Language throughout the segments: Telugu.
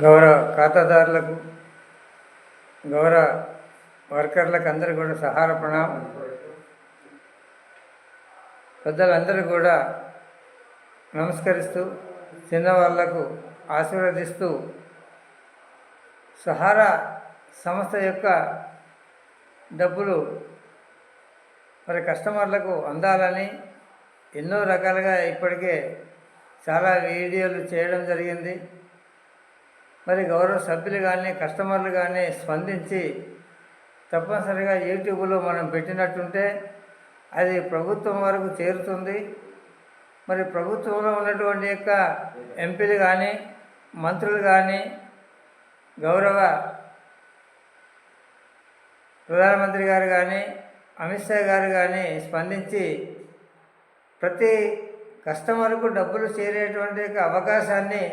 గౌరవ ఖాతాదారులకు గౌరవ వర్కర్లకు అందరూ కూడా సహార ప్రణామం. పెద్దలందరూ కూడా నమస్కరిస్తూ చిన్నవాళ్ళకు ఆశీర్వదిస్తూ సహారా సంస్థ యొక్క డబ్బులు మరి కస్టమర్లకు అందాలని ఎన్నో రకాలుగా ఇప్పటికే చాలా వీడియోలు చేయడం జరిగింది. మరి గౌరవ సభ్యులు కానీ కస్టమర్లు కానీ స్పందించి తప్పనిసరిగా యూట్యూబ్లో మనం పెట్టినట్టుంటే అది ప్రభుత్వం వరకు చేరుతుంది. మరి ప్రభుత్వంలో ఉన్నటువంటి యొక్క ఎంపీలు కానీ మంత్రులు కానీ గౌరవ ప్రధానమంత్రి గారు కానీ అమిత్ షా గారు కానీ స్పందించి ప్రతి కస్టమర్కు డబ్బులు చేరేటువంటి యొక్క అవకాశాన్ని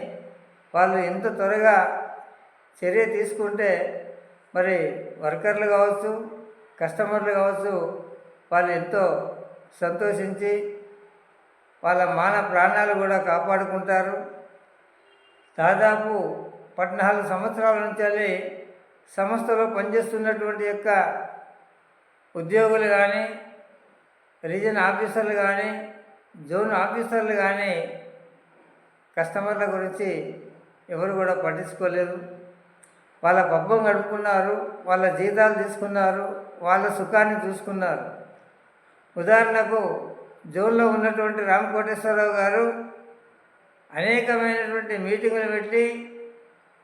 వాళ్ళు ఎంత త్వరగా చర్య తీసుకుంటే మరి వర్కర్లు కావచ్చు కస్టమర్లు కావచ్చు వాళ్ళు ఎంతో సంతోషించి వాళ్ళ మాన ప్రాణాలు కూడా కాపాడుకుంటారు. దాదాపు పద్నాలుగు సంవత్సరాల నుంచి వెళ్ళి సంస్థలో పనిచేస్తున్నటువంటి యొక్క ఉద్యోగులు కానీ రీజన్ ఆఫీసర్లు కానీ జోన్ ఆఫీసర్లు కానీ కస్టమర్ల గురించి ఎవరు కూడా పట్టించుకోలేదు. వాళ్ళ పబ్బం గడుపుకున్నారు వాళ్ళ జీతాలు తీసుకున్నారు వాళ్ళ సుఖాన్ని చూసుకున్నారు. ఉదాహరణకు జోన్లో ఉన్నటువంటి రామకోటేశ్వరరావు గారు అనేకమైనటువంటి మీటింగులు పెట్టి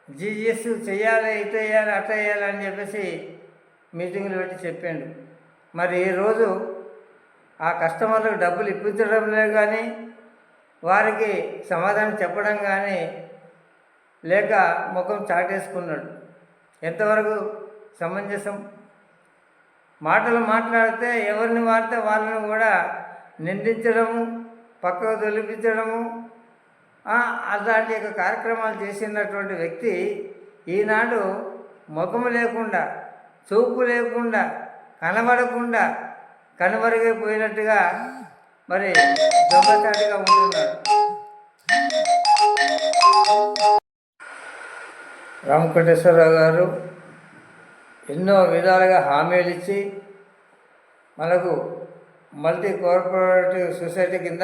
జీజీఎస్ చేయాలి ఇటు వేయాలి అట్ట వేయాలి అని చెప్పేసి మీటింగులు పెట్టి చెప్పాడు. మరి ఈరోజు ఆ కస్టమర్లకు డబ్బులు ఇప్పించడం లేదు కానీ వారికి సమాధానం చెప్పడం కానీ లేక ముఖం చాటేసుకున్నాడు. ఎంతవరకు సమంజసం? మాటలు మాట్లాడితే ఎవరిని వాడితే వాళ్ళని కూడా నిందించడము పక్కకు తొలిపించడము అలాంటి యొక్క కార్యక్రమాలు చేసినటువంటి వ్యక్తి ఈనాడు ముఖము లేకుండా చూపు లేకుండా కనబడకుండా కనుమరుగైపోయినట్టుగా మరి దొంగచాటుగా ఉంటున్నాడు. రామకోటేశ్వరరావు గారు ఎన్నో విధాలుగా హామీలు ఇచ్చి మనకు మల్టీ కోఆపరేటివ్ సొసైటీ కింద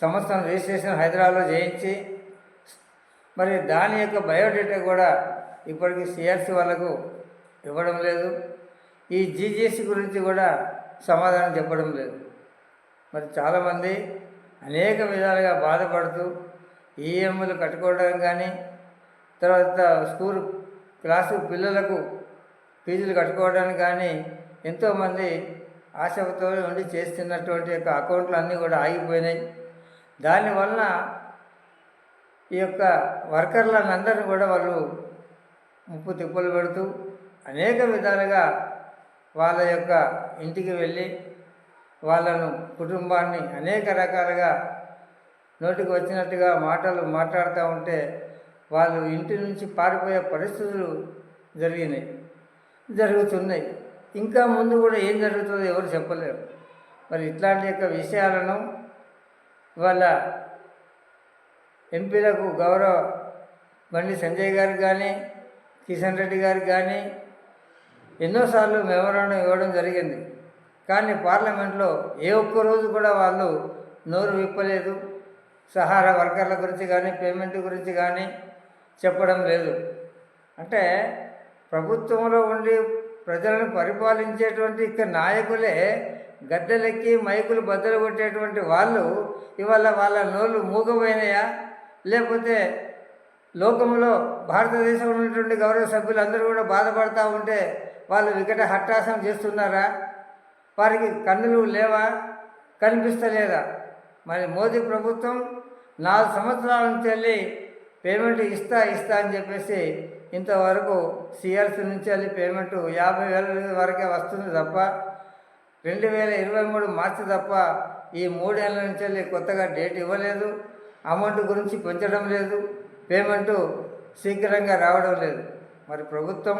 సంస్థను రిజిస్ట్రేషన్ హైదరాబాద్లో చేయించి మరి దాని యొక్క బయోడేటా కూడా ఇప్పటికీ సిఆర్సీ వాళ్ళకు ఇవ్వడం లేదు. ఈ జీజీఎస్ గురించి కూడా సమాధానం చెప్పడం లేదు. మరి చాలామంది అనేక విధాలుగా బాధపడుతూ ఈఎంఐలు కట్టుకోవడం కానీ తర్వాత స్కూల్ క్లాసు పిల్లలకు ఫీజులు కట్టుకోవడానికి కానీ ఎంతోమంది ఆశతో ఉండి చేస్తున్నటువంటి యొక్క అకౌంట్లు అన్నీ కూడా ఆగిపోయినాయి. దానివలన ఈ యొక్క వర్కర్లను అందరినీ కూడా వాళ్ళు ముప్పు తిప్పలు పెడుతూ అనేక విధాలుగా వాళ్ళ యొక్క ఇంటికి వెళ్ళి వాళ్ళను కుటుంబాన్ని అనేక రకాలుగా నోటికి వచ్చినట్టుగా మాటలు మాట్లాడుతూ ఉంటే వాళ్ళు ఇంటి నుంచి పారిపోయే పరిస్థితులు జరిగినాయి జరుగుతున్నాయి. ఇంకా ముందు కూడా ఏం జరుగుతుందో ఎవరు చెప్పలేరు. మరి ఇట్లాంటి యొక్క విషయాలను వాళ్ళ ఎంపీలకు గౌరవ బండి సంజయ్ గారికి కానీ కిషన్ రెడ్డి గారికి కానీ ఎన్నోసార్లు మెమోరాండం ఇవ్వడం జరిగింది. కానీ పార్లమెంట్లో ఏ ఒక్క రోజు కూడా వాళ్ళు నోరు విప్పలేదు. సహారా వర్కర్ల గురించి కానీ పేమెంట్ గురించి కానీ చెప్పడం లేదు. అంటే ప్రభుత్వంలో ఉండి ప్రజలను పరిపాలించేటువంటి ఇక నాయకులే గద్దెలెక్కి మైకులు బద్దలు కొట్టేటువంటి వాళ్ళు ఇవాళ వాళ్ళ నోళ్ళు మూగపోయినాయా? లేకపోతే లోకంలో భారతదేశంలో ఉన్నటువంటి గౌరవ సభ్యులు అందరూ కూడా బాధపడతా ఉంటే వాళ్ళు వికట హట్టాసం చేస్తున్నారా? వారికి కన్నులు లేవా? కనిపిస్తలేదా? మరి మోదీ ప్రభుత్వం నాలుగు సంవత్సరాల నుంచి వెళ్ళి పేమెంట్ ఇస్తా ఇస్తా అని చెప్పేసి ఇంతవరకు సిఆర్సీ నుంచి వెళ్ళి పేమెంట్ యాభై వేల వరకే వస్తుంది తప్ప రెండు వేల ఇరవై మూడు మార్చి తప్ప ఈ మూడేళ్ళ నుంచి వెళ్ళి కొత్తగా డేట్ ఇవ్వలేదు అమౌంట్ గురించి పెంచడం లేదు పేమెంటు శీఘ్రంగా రావడం లేదు. మరి ప్రభుత్వం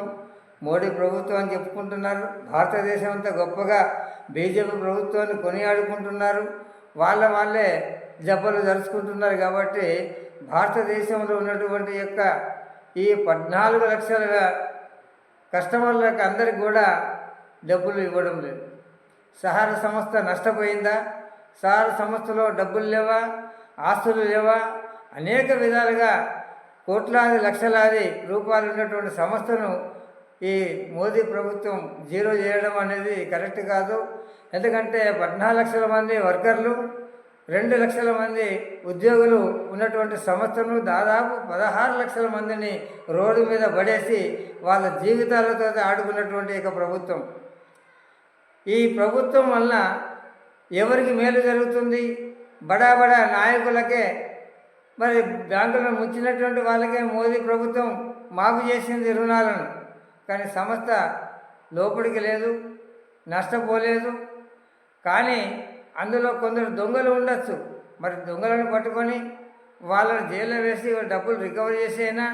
మోడీ ప్రభుత్వం అని చెప్పుకుంటున్నారు భారతదేశం అంతా గొప్పగా బీజేపీ ప్రభుత్వాన్ని కొనియాడుకుంటున్నారు వాళ్ళ వాళ్ళే జబ్బలు జరుచుకుంటున్నారు కాబట్టి భారతదేశంలో ఉన్నటువంటి యొక్క ఈ పద్నాలుగు లక్షల కస్టమర్లకు అందరికి కూడా డబ్బులు ఇవ్వడం లేదు. సహార సంస్థ నష్టపోయిందా? సహార సంస్థలో డబ్బులు లేవా? ఆస్తులు లేవా? అనేక విధాలుగా కోట్లాది లక్షలాది రూపాయలు ఉన్నటువంటి సంస్థను ఈ మోదీ ప్రభుత్వం జీరో చేయడం అనేది కరెక్ట్ కాదు. ఎందుకంటే పద్నాలుగు లక్షల మంది వర్కర్లు రెండు లక్షల మంది ఉద్యోగులు ఉన్నటువంటి సంస్థను దాదాపు పదహారు లక్షల మందిని రోడ్డు మీద పడేసి వాళ్ళ జీవితాలతో ఆడుకున్నటువంటి ఒక ప్రభుత్వం. ఈ ప్రభుత్వం వల్ల ఎవరికి మేలు జరుగుతుంది? బడా బడా నాయకులకే మరి బ్యాంకులను ముంచినటువంటి వాళ్ళకే మోదీ ప్రభుత్వం మాఫీ చేసింది రుణాలను. కానీ సంస్థ లోపలికి లేదు నష్టపోలేదు. కానీ అందులో కొందరు దొంగలు ఉండొచ్చు. మరి దొంగలను పట్టుకొని వాళ్ళని జైల్లో వేసి డబ్బులు రికవర్ చేసి అయినా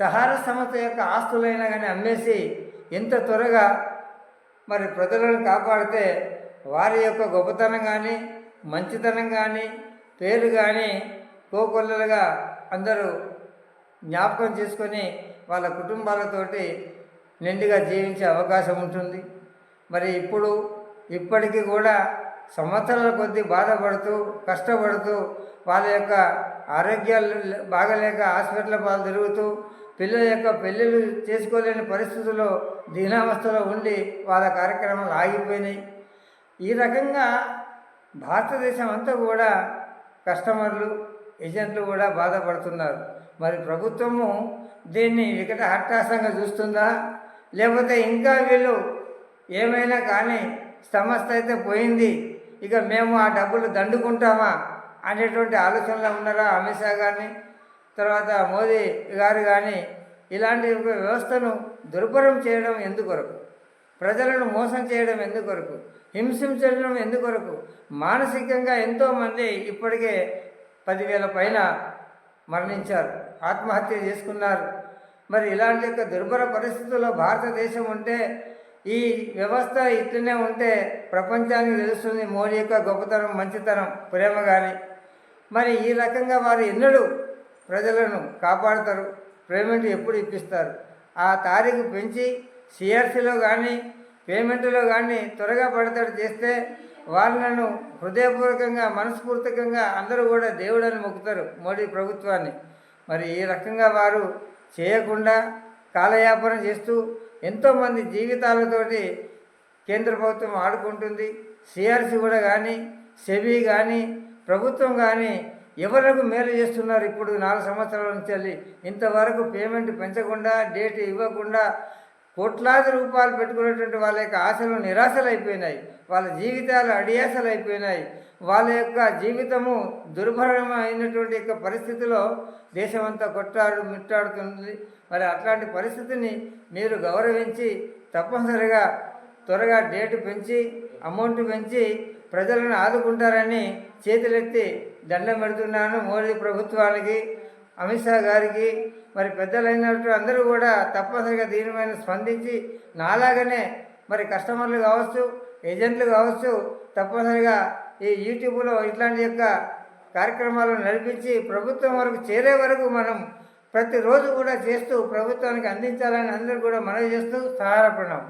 సహార సంస్థ యొక్క ఆస్తులైనా కానీ అమ్మేసి ఎంత త్వరగా మరి ప్రజలను కాపాడితే వారి యొక్క గొప్పతనం కానీ మంచితనం కానీ పేరు కానీ కోకొల్లలుగా అందరూ జ్ఞాపకం చేసుకొని వాళ్ళ కుటుంబాలతోటి నిండుగా జీవించే అవకాశం ఉంటుంది. మరి ఇప్పుడు ఇప్పటికీ కూడా సంవత్సరాల కొద్దీ బాధపడుతూ కష్టపడుతూ వాళ్ళ యొక్క ఆరోగ్యాలు బాగలేక హాస్పిటల్ పాలు తిరుగుతూ పిల్లల యొక్క పెళ్ళిళ్ళు చేసుకోలేని పరిస్థితుల్లో దీనావస్థలో ఉండి వాళ్ళ కార్యక్రమాలు ఆగిపోయినాయి. ఈ రకంగా భారతదేశం అంతా కూడా కస్టమర్లు ఏజెంట్లు కూడా బాధపడుతున్నారు. మరి ప్రభుత్వము దీన్ని వికట హట్టాసంగా చూస్తుందా? లేకపోతే ఇంకా వీళ్ళు ఏమైనా కానీ సంస్థ అయితే పోయింది ఇక మేము ఆ డబ్బులు దండుకుంటామా అనేటువంటి ఆలోచనలో ఉన్నారా అమిత్ షా గారిని? తర్వాత మోదీ గారు కానీ ఇలాంటి వ్యవస్థను దుర్భరం చేయడం ఎందుకొరకు? ప్రజలను మోసం చేయడం ఎందుకొరకు? హింసించడం ఎందుకొరకు? మానసికంగా ఎంతోమంది ఇప్పటికే పదివేల పైన మరణించారు ఆత్మహత్య చేసుకున్నారు. మరి ఇలాంటి యొక్క దుర్భర పరిస్థితుల్లో భారతదేశం ఉంటే ఈ వ్యవస్థ ఇట్లనే ఉంటే ప్రపంచానికి తెలుస్తుంది మోడీ యొక్క గొప్పతనం మంచితనం ప్రేమ కానీ మరి ఈ రకంగా వారు ఎన్నడూ ప్రజలను కాపాడతారు పేమెంట్ ఎప్పుడు ఇప్పిస్తారు? ఆ తారీఖు పెంచి సిఆర్సీలో కానీ పేమెంట్లో కానీ త్వరగా పడతాడు చేస్తే వాళ్ళను హృదయపూర్వకంగా మనస్ఫూర్తికంగా అందరూ కూడా దేవుడని మొక్కుతారు మోడీ ప్రభుత్వాన్ని. మరి ఈ రకంగా వారు చేయకుండా కాలయాపన చేస్తూ ఎంతోమంది జీవితాలతోటి కేంద్ర ప్రభుత్వం ఆడుకుంటుంది. సిఆర్సి కూడా కానీ సెబీ కానీ ప్రభుత్వం కానీ ఎవరకు మేలు చేస్తున్నారు ఇప్పుడు నాలుగు సంవత్సరాల నుంచి వెళ్ళి ఇంతవరకు పేమెంట్ పెంచకుండా డేట్ ఇవ్వకుండా కోట్లాది రూపాయలు పెట్టుకునేటువంటి వాళ్ళ యొక్క ఆశలు నిరాశలు అయిపోయినాయి. వాళ్ళ జీవితాలు అడియాసలు అయిపోయినాయి. వాళ్ళ యొక్క జీవితము దుర్భరమైనటువంటి యొక్క పరిస్థితిలో దేశమంతా కొట్టాడు మిట్టాడుతుంది. మరి అట్లాంటి పరిస్థితిని మీరు గౌరవించి తప్పనిసరిగా త్వరగా డేటు పెంచి అమౌంట్ పెంచి ప్రజలను ఆదుకుంటారని చేతులెత్తి దండం పెడుతున్నాను మోడీ ప్రభుత్వానికి అమిత్ షా గారికి. మరి పెద్దలైనట్టు అందరూ కూడా తప్పనిసరిగా దీనిపైన స్పందించి నాలాగనే మరి కస్టమర్లు కావచ్చు ఏజెంట్లు కావచ్చు తప్పనిసరిగా ఈ యూట్యూబ్లో ఇట్లాంటి యొక్క కార్యక్రమాలు నడిపించి ప్రభుత్వం వరకు చేరే వరకు మనం ప్రతిరోజు కూడా చేస్తూ ప్రభుత్వానికి అందించాలని అందరూ కూడా మనవి చేస్తూ సహాయపడినాం